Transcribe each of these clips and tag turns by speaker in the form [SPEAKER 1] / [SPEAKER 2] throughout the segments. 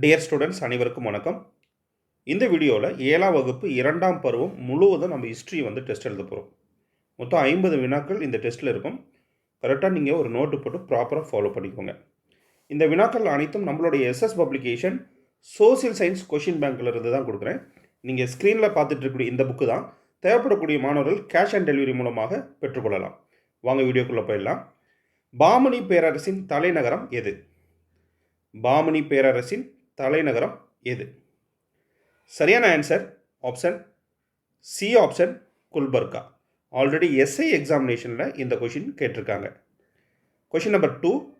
[SPEAKER 1] Dear students அனைவருக்கும் வணக்கம். இந்த வீடியோவில் ஏழாம் வகுப்பு இரண்டாம் பருவம் முழுவதும் நம்ம ஹிஸ்ட்ரி வந்து டெஸ்ட் எழுத போகிறோம் மொத்தம் ஐம்பது வினாக்கள் இந்த டெஸ்ட்டில் இருக்கும். கரெக்டாக நீங்கள் ஒரு நோட்டு போட்டு ப்ராப்பராக ஃபாலோ பண்ணிக்கோங்க. இந்த வினாக்கள் அனைத்தும் நம்மளுடைய SS publication social science question பேங்க்கில் இருந்து தான் கொடுக்குறேன். நீங்கள் ஸ்க்ரீனில் பார்த்துட்டு இருக்கக்கூடிய இந்த புக்கு தான் தேவைப்படக்கூடிய மாணவர்கள் கேஷ் ஆன் டெலிவரி மூலமாக பெற்றுக்கொள்ளலாம். வாங்க வீடியோக்குள்ளே போயிடலாம். பாமணி பேரரசின் தலைநகரம் எது? பாமணி பேரரசின் தலைநகரம் எது? சரியான answer option C option Gulbarga. Already SI எக்ஸாமினேஷனில் இந்த கொஷின் கேட்டிருக்காங்க. கொஷின் நம்பர் டூ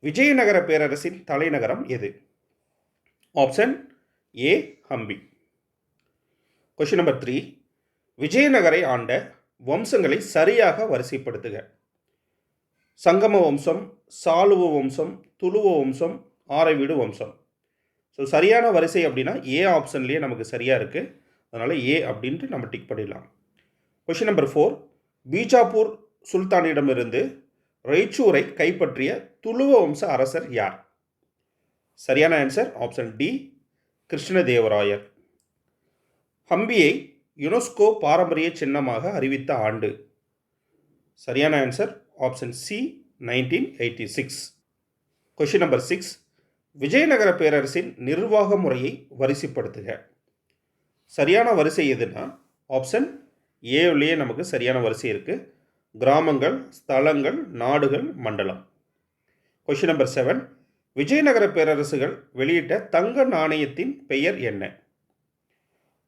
[SPEAKER 1] விஜயநகர பேரரசின் தலைநகரம் எது? Option A Hampi question number three விஜயநகரை ஆண்ட வம்சங்களை சரியாக வரிசைப்படுத்துக. சங்கம வம்சம் சாலுவ வம்சம் துளுவ வம்சம் ஆரைவீடு வம்சம். ஸோ சரியான வரிசை அப்படின்னா ஏ ஆப்ஷன்லேயே நமக்கு சரியாக இருக்குது அதனால் ஏ அப்படின்ட்டு நம்ம டிக் பண்ணிடலாம். கொஷின் நம்பர் ஃபோர் பீஜாப்பூர் சுல்தானிடமிருந்து ரெய்ச்சூரை கைப்பற்றிய துளுவ வம்ச அரசர் யார்? சரியான ஆன்சர் ஆப்ஷன் டி கிருஷ்ணதேவராயர். ஹம்பியை யுனெஸ்கோ பாரம்பரிய சின்னமாக அறிவித்த ஆண்டு. சரியான answer option C nineteen eighty six question number six Vijayanagara பேரரசின் நிர்வாக முறையை வரிசைப்படுத்துக. சரியான வரிசை எதுனா ஆப்ஷன் ஏவிலேயே நமக்கு சரியான வரிசை இருக்குது கிராமங்கள் ஸ்தலங்கள் நாடுகள் மண்டலம். கொஷின் நம்பர் செவன் விஜயநகர பேரரசுகள் வெளியிட்ட தங்க நாணயத்தின் பெயர் என்ன?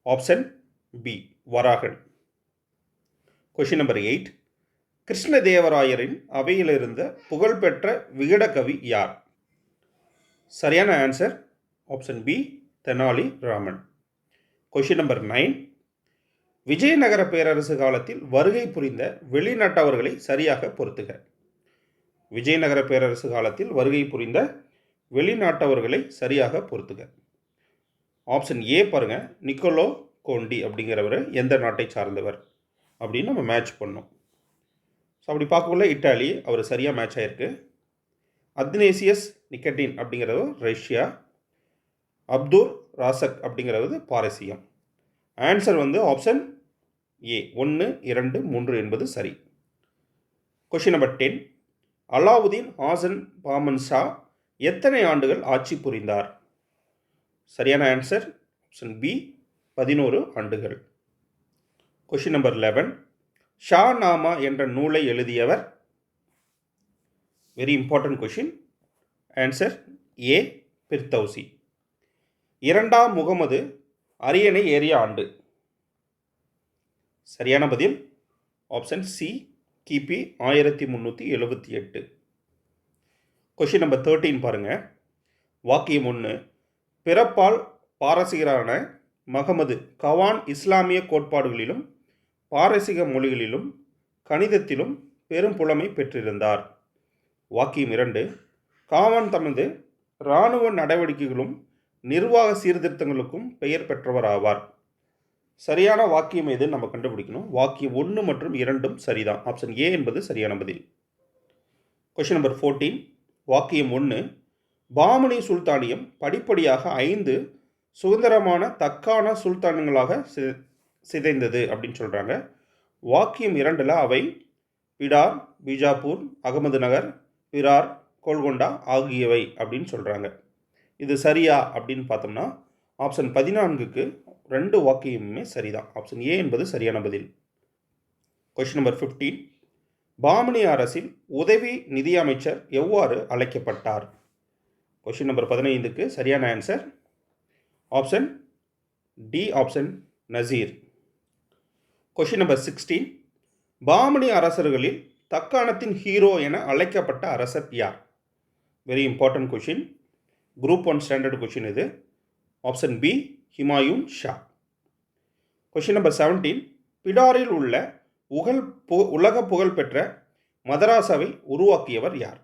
[SPEAKER 1] ஆப்ஷன் பி வராகன். கொஷின் நம்பர் எயிட் கிருஷ்ணதேவராயரின் அவையிலிருந்த புகழ்பெற்ற விகடகவி யார்? சரியான answer option B Tenali Raman. Question number nine Vijayanagara பேரரசு காலத்தில் வருகை புரிந்த வெளிநாட்டவர்களை சரியாக பொறுத்துக. விஜயநகர பேரரசு காலத்தில் வருகை புரிந்த வெளிநாட்டவர்களை சரியாக பொறுத்துக. ஆப்ஷன் ஏ பாருங்க நிக்கோலோ கோண்டி அப்படிங்கிறவர் எந்த நாட்டை சார்ந்தவர் அப்படின்னு நம்ம மேட்ச் பண்ணோம். ஸோ அப்படி பார்க்கக்குள்ள இட்டாலி அவர் சரியாக மேட்ச் ஆயிருக்கு. அத்னேசியஸ் நிக்கட்டின் அப்படிங்கிறது ரஷ்யா அப்துர் ராசக் அப்படிங்கிறது பாரசீகம். ஆன்சர் வந்து ஆப்ஷன் ஏ ஒன்று இரண்டு மூன்று என்பது சரி. Question number ten Alauddin Hasan Bahman Shah எத்தனை ஆண்டுகள் ஆட்சி புரிந்தார்? சரியான ஆன்சர் ஆப்ஷன் பி பதினோரு ஆண்டுகள். கொஷின் நம்பர் லெவன் ஷா நாமா என்ற நூலை எழுதியவர்? Very important question answer A Firdausi இரண்டாம் முகமது அரியணை ஏறிய ஆண்டு. சரியான பதில் ஆப்ஷன் சி கிபி ஆயிரத்தி முந்நூற்றி எழுபத்தி எட்டு. கொஷின் நம்பர் தேர்ட்டீன் பாருங்கள் வாக்கியம் ஒன்று பிறப்பால் பாரசீகரான மகமது கவான் இஸ்லாமிய கோட்பாடுகளிலும் பாரசீக மொழிகளிலும் கணிதத்திலும் பெரும் புலமை பெற்றிருந்தார். வாக்கியம் இரண்டு. காமன் தமது இராணுவ நடவடிக்கைகளும் நிர்வாக சீர்திருத்தங்களுக்கும் பெயர் பெற்றவர் ஆவார் சரியான வாக்கியம் எது நம்ம கண்டுபிடிக்கணும். வாக்கியம் ஒன்று மற்றும் இரண்டும் சரிதான். ஆப்ஷன் ஏ என்பது சரியான பதில். கொஷின் நம்பர் ஃபோர்டீன் வாக்கியம் ஒன்று பாமணி சுல்தானியம் படிப்படியாக ஐந்து சுதந்திரமான தக்கான சுல்தானங்களாக சி சிதைந்தது அப்படின்னு சொல்கிறாங்க வாக்கியம் இரண்டில் அவை பிடார் பீஜாப்பூர் அகமது நகர் பிரார் கோல்கொண்டா ஆகியவை அப்படின்னு சொல்கிறாங்க இது சரியா அப்படின்னு பார்த்தோம்னா ஆப்ஷன் பதினான்குக்கு ரெண்டு வாக்கியமுமே சரிதான். ஆப்ஷன் ஏ என்பது சரியான பதில். கொஷின் நம்பர் ஃபிஃப்டீன் பாமணி அரசில் உதவி நிதியமைச்சர் எவ்வாறு அழைக்கப்பட்டார்? கொஷின் நம்பர் பதினைந்துக்கு சரியான answer option D option Nasir question number sixteen Bahmani அரசர்களில் தக்காணத்தின் ஹீரோ என அழைக்கப்பட்ட அரசர் யார்? Very important question group one standard question இது. Option B Humayun Shah question number seventeen பிடாரில் உள்ள உகழ் பு உலக புகழ்பெற்ற மதராசாவை உருவாக்கியவர் யார்?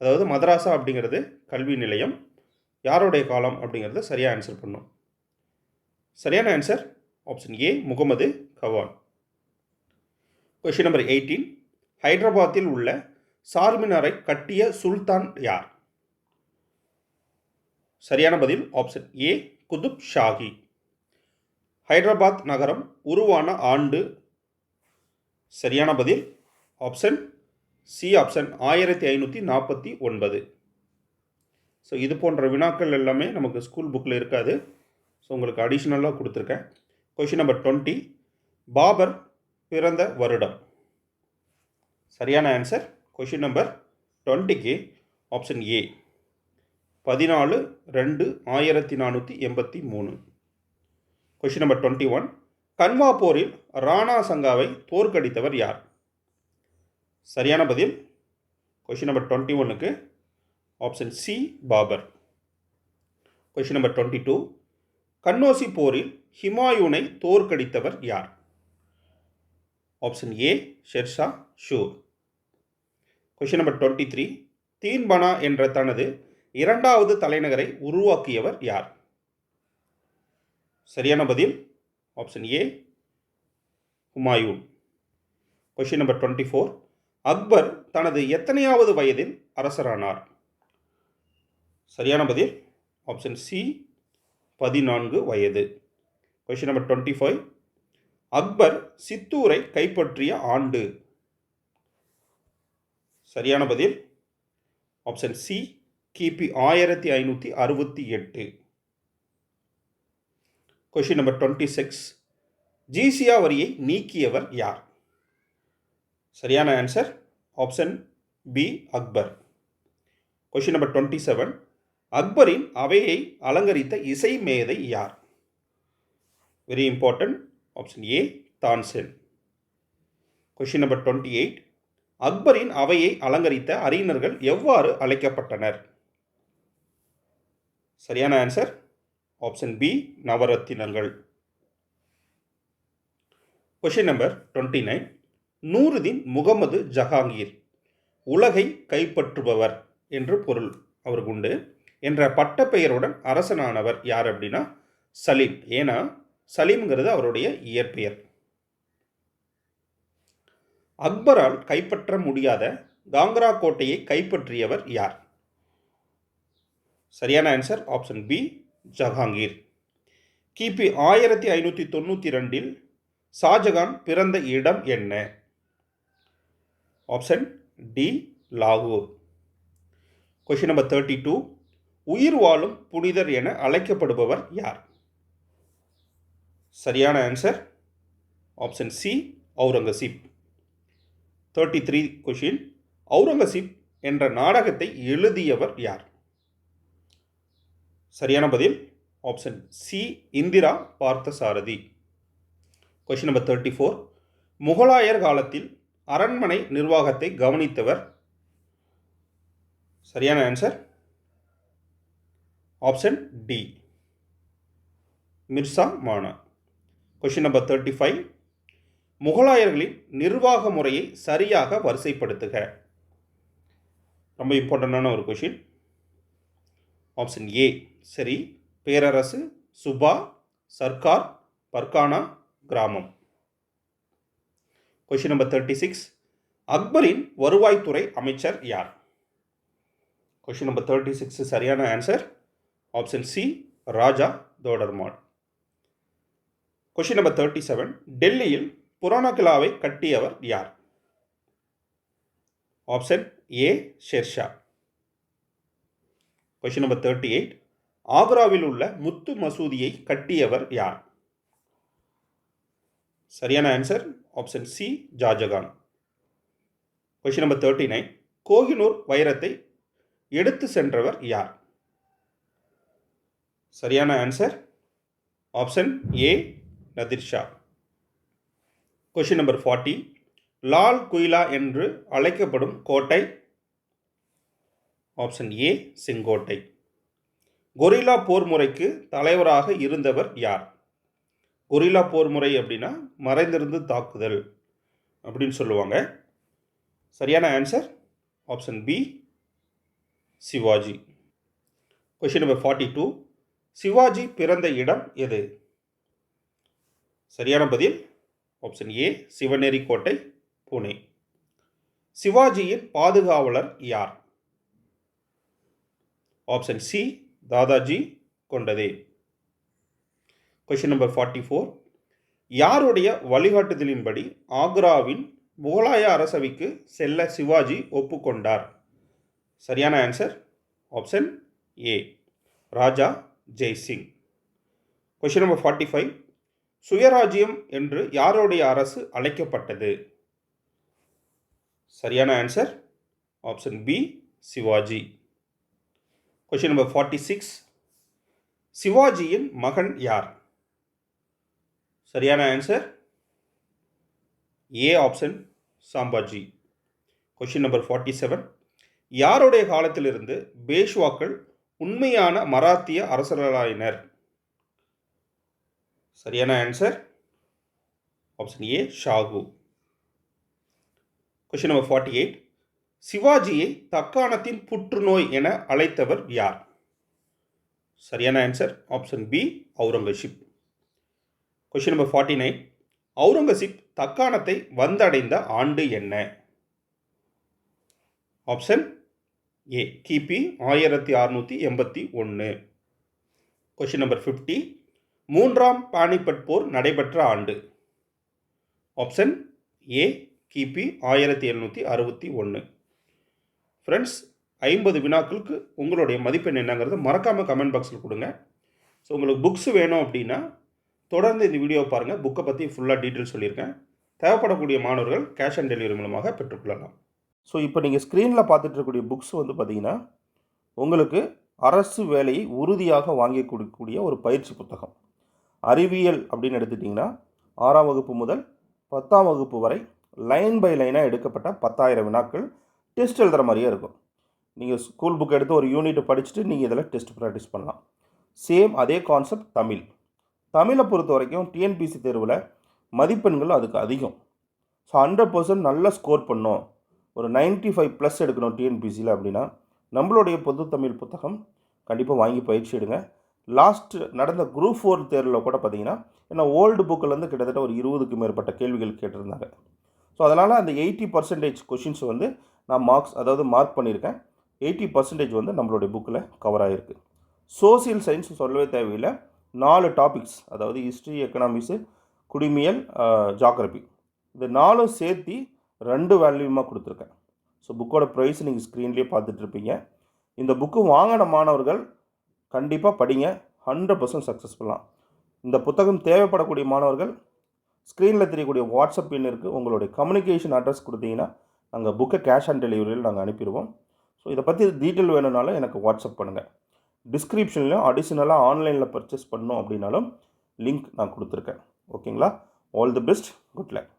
[SPEAKER 1] அதாவது மதராசா அப்படிங்கிறது கல்வி நிலையம். யாருடைய காலம் அப்படிங்கிறத சரியாக ஆன்சர் பண்ணும். சரியான answer option A Muhammad Gawan. Question number eighteen ஹைதராபாத்தில் உள்ள சார்மினாரை கட்டிய சுல்தான் யார்? சரியான பதில் ஆப்ஷன் ஏ குதுப் ஷாஹி. ஹைதராபாத் நகரம் உருவான ஆண்டு. சரியான பதில் ஆப்ஷன் சி ஆப்ஷன் ஆயிரத்தி ஐநூற்றி நாற்பத்தி ஒன்பது. ஸோ இது போன்ற வினாக்கள் எல்லாமே நமக்கு ஸ்கூல் புக்கில் இருக்காது. ஸோ உங்களுக்கு அடிஷ்னலாக கொடுத்துருக்கேன். கொஷின் நம்பர் டுவெண்ட்டி பாபர் பிறந்த வருடம். சரியான ஆன்சர் கொஷின் நம்பர் டுவெண்ட்டிக்கு ஆப்ஷன் ஏ பதினாலு ரெண்டு ஆயிரத்தி நானூற்றி எண்பத்தி மூணு. Question number twenty one Khanwa போரில் ராணா சங்காவை தோற்கடித்தவர் யார்? சரியான பதில். கொஷின் நம்பர் டுவெண்ட்டி ஒன்னுக்கு option C Babar. Question number twenty two Kannauj போரில் ஹிமாயூனை தோற்கடித்தவர் யார்? Option A Sher Shah Sur. Question number twenty three Dinpanah என்ற தனது இரண்டாவது தலைநகரை உருவாக்கியவர் யார்? சரியான பதில் option A Humayun question number twenty four Akbar தனது எத்தனையாவது வயதில் அரசரானார்? சரியான பதில் ஆப்ஷன் சி பதினான்கு வயது. Question number twenty five Akbar சித்தூரை கைப்பற்றிய ஆண்டு சரியான பதில். ஆப்ஷன் சி கிபி ஆயிரத்தி ஐநூற்றி அறுபத்தி எட்டு. கொஷின் நம்பர் டுவெண்ட்டி சிக்ஸ் ஜிசியா வரியை நீக்கியவர் யார்? சரியான answer option B Akbar. Question number twenty seven அக்பரின் அவையை அலங்கரித்த இசை மேதை யார்? Very important option A Tansen question number twenty eight அக்பரின் அவையை அலங்கரித்த அறிஞர்கள் எவ்வாறு அழைக்கப்பட்டனர்? சரியான answer option B நவரத்தினங்கள் question number twenty nine Nuruddin Muhammad Jahangir உலகை கைப்பற்றுபவர் என்று பொருள் அவருக்கு உண்டு என்ற பட்டப்பெயருடன் அரசனானவர் யார் அப்படின்னா சலீம். ஏன்னா சலீம்ங்கிறது அவருடைய இயற்பெயர். அக்பரால் கைப்பற்ற முடியாத காங்கரா கோட்டையை கைப்பற்றியவர் யார்? சரியான ஆன்சர் ஆப்ஷன் பி ஜஹாங்கீர். கிபி ஆயிரத்தி ஐநூற்றி தொண்ணூற்றி ரெண்டில் ஷாஜகான் பிறந்த இடம் என்ன? ஆப்ஷன் டி லாகூர். கொஷின் நம்பர் தேர்ட்டி டூ உயிர் வாழும் புனிதர் என அழைக்கப்படுபவர் யார்? சரியான answer option C Aurangzeb thirty three question Aurangzeb என்ற நாடகத்தை எழுதியவர் யார்? சரியான பதில் option C Indira Parthasarathy. Question number thirty four முகலாயர் காலத்தில் அரண்மனை நிர்வாகத்தை கவனித்தவர். சரியான ஆன்சர் ஆப்ஷன் டி மிர்சா மானா. கொஷின் நம்பர் தேர்ட்டி ஃபைவ் முகலாயர்களின் நிர்வாக முறையை சரியாக வரிசைப்படுத்துக. ரொம்ப இம்பார்ட்டண்டான ஒரு கொஷின் ஆப்ஷன் ஏ சரி. பேரரசு சுபா சர்க்கார் பர்கானா கிராமம். கொஷின் நம்பர் தேர்ட்டி சிக்ஸ் அக்பரின் வருவாய்த்துறை அமைச்சர் யார்? கொஷின் நம்பர் தேர்ட்டி சிக்ஸ் சரியான answer option C Raja Todarmal question number thirty seven டெல்லியில் புராண கட்டியவர் யார்? Option A Sher Shah question number thirty eight ஆக்ராவில் உள்ள முத்து மசூதியை கட்டியவர் யார்? சரியான answer option C Shahjahan question number thirty nine Kohinoor வைரத்தை எடுத்து சென்றவர் யார்? சரியான answer option A Nadir Shah. Question number forty Lal Qila என்று அழைக்கப்படும் கோட்டை. ஆப்ஷன் ஏ செங்கோட்டை. கொரில்லா போர் முறைக்கு தலைவராக இருந்தவர் யார்? கொரில்லா போர் முறை அப்படின்னா மறைந்திருந்து தாக்குதல் அப்படின்னு சொல்லுவாங்க. சரியான answer option B Shivaji. Question number forty two Shivaji பிறந்த இடம் எது? சரியான பதில்? ஆப்ஷன் ஏ சிவநேரி கோட்டை புனே சிவாஜியின் பாதுகாவலர் யார்? ஆப்ஷன் சி தாதாஜி கொண்டதே. கொஷின் நம்பர் ஃபார்ட்டி ஃபோர் யாருடைய வழிகாட்டுதலின்படி ஆக்ராவின் முகலாய அரசவைக்கு செல்ல சிவாஜி ஒப்புக்கொண்டார்? சரியான answer option A Raja Jai Singh. Question number forty five சுயராஜ்யம் என்று யாருடைய அரசு அழைக்கப்பட்டது? சரியான answer option B Shivaji. Question number forty six சிவாஜியின் மகன் யார்? சரியான answer A option Sambhaji. Question number forty seven யாருடைய காலத்திலிருந்து பேஷ்வாக்கள் உண்மையான மராத்திய அரசர்களாயினர்? சரியான answer option A Shahu question number forty eight சிவாஜியை தக்காணத்தின் புற்றுநோய் என அழைத்தவர் யார்? சரியான answer option B Aurangzeb question number forty nine Aurangzeb தக்காணத்தை வந்தடைந்த ஆண்டு என்ன? ஆப்ஷன் ஏ கிபி ஆயிரத்தி அறுநூற்றி எண்பத்தி ஒன்று கொஷின் நம்பர் ஃபிஃப்டி மூன்றாம் பானிபட் போர் நடைபெற்ற ஆண்டு. ஆப்ஷன் ஏ கிபி ஆயிரத்தி எழுநூற்றி அறுபத்தி ஒன்று ஃப்ரெண்ட்ஸ் ஐம்பது வினாக்களுக்கு உங்களுடைய மதிப்பெண் என்னங்கிறது மறக்காமல் கமெண்ட் பாக்ஸில் கொடுங்க. ஸோ உங்களுக்கு புக்ஸ் வேணும் அப்படின்னா தொடர்ந்து இந்த வீடியோ பாருங்கள் புக்கை பற்றி ஃபுல்லாக டீட்டெயில் சொல்லியிருக்கேன். தேவைப்படக்கூடிய மாணவர்கள் கேஷ் ஆன் டெலிவரி மூலமாக பெற்றுக்கொள்ளலாம். ஸோ இப்போ நீங்கள் ஸ்க்ரீனில் பார்த்துட்டு இருக்கக்கூடிய புக்ஸ் வந்து பார்த்தீங்கன்னா உங்களுக்கு அரசு வேலையை உறுதியாக வாங்கி கொடுக்கக்கூடிய ஒரு பயிற்சி புத்தகம். அறிவியல் அப்படின்னு எடுத்துட்டிங்கன்னா ஆறாம் வகுப்பு முதல் பத்தாம் வகுப்பு வரை லைன் பை லைனாக எடுக்கப்பட்ட பத்தாயிரம் வினாக்கள் டெஸ்ட் எழுதுகிற மாதிரியே இருக்கும். நீங்கள் ஸ்கூல் புக் எடுத்து ஒரு யூனிட் படிச்சுட்டு நீங்கள் இதில் டெஸ்ட் ப்ராக்டிஸ் பண்ணலாம். சேம் அதே கான்செப்ட் தமிழ். தமிழை பொறுத்த வரைக்கும் டிஎன்பிசி தேர்வில் மதிப்பெண்கள் அதுக்கு அதிகம். ஸோ ஹண்ட்ரட் பர்சன்ட் நல்லா ஸ்கோர் பண்ணோம். ஒரு 95 ஃபைவ் ப்ளஸ் எடுக்கணும் டிஎன்பிசியில் அப்படின்னா நம்மளுடைய பொது தமிழ் புத்தகம் கண்டிப்பாக வாங்கி பயிற்சி எடுங்க. லாஸ்ட் நடந்த குரூப் ஃபோர் தேர்வில் கூட பார்த்தீங்கன்னா ஏன்னா ஓல்டு புக்கிலேருந்து கிட்டத்தட்ட ஒரு இருபதுக்கு மேற்பட்ட கேள்விகள் கேட்டிருந்தாங்க. ஸோ அதனால் அந்த எயிட்டி பர்சன்டேஜ் கொஷின்ஸ் வந்து நான் மார்க்ஸ் அதாவது மார்க் பண்ணியிருக்கேன். எயிட்டி பர்சன்டேஜ் வந்து நம்மளுடைய புக்கில் கவர் ஆகிருக்கு சோசியல் சயின்ஸ் சொல்லவே தேவையில்லை. நாலு டாபிக்ஸ் அதாவது ஹிஸ்ட்ரி எக்கனாமிக்ஸு குடிமியல் ஜாக்ரபி இது நாலும் சேர்த்து ரெண்டு வேல்யூமாக கொடுத்துருக்கேன். ஸோ புக்கோட ப்ரைஸ் நீங்கள் ஸ்க்ரீன்லேயே பார்த்துட்ருப்பீங்க இந்த புக்கு வாங்கின மாணவர்கள் கண்டிப்பாக படிங்க. ஹண்ட்ரட் பர்சன்ட் சக்ஸஸ்ஃபுல்லாக இந்த புத்தகம் தேவைப்படக்கூடிய மாணவர்கள் ஸ்க்ரீனில் தெரியக்கூடிய வாட்ஸ்அப் பின் இருக்குது உங்களுடைய கம்யூனிகேஷன் அட்ரஸ் கொடுத்தீங்கன்னா நாங்கள் புக்கை கேஷ் ஆன் டெலிவரியில் நாங்கள் அனுப்பிடுவோம். ஸோ இதை பற்றி டீட்டெயில் வேணும்னாலும் எனக்கு வாட்ஸ்அப் பண்ணுங்கள் டிஸ்கிரிப்ஷன்லையும் அடிஷ்னலாக ஆன்லைனில் பர்ச்சேஸ் பண்ணோம் அப்படின்னாலும் லிங்க் நான் கொடுத்துருக்கேன். ஓகேங்களா all the best good luck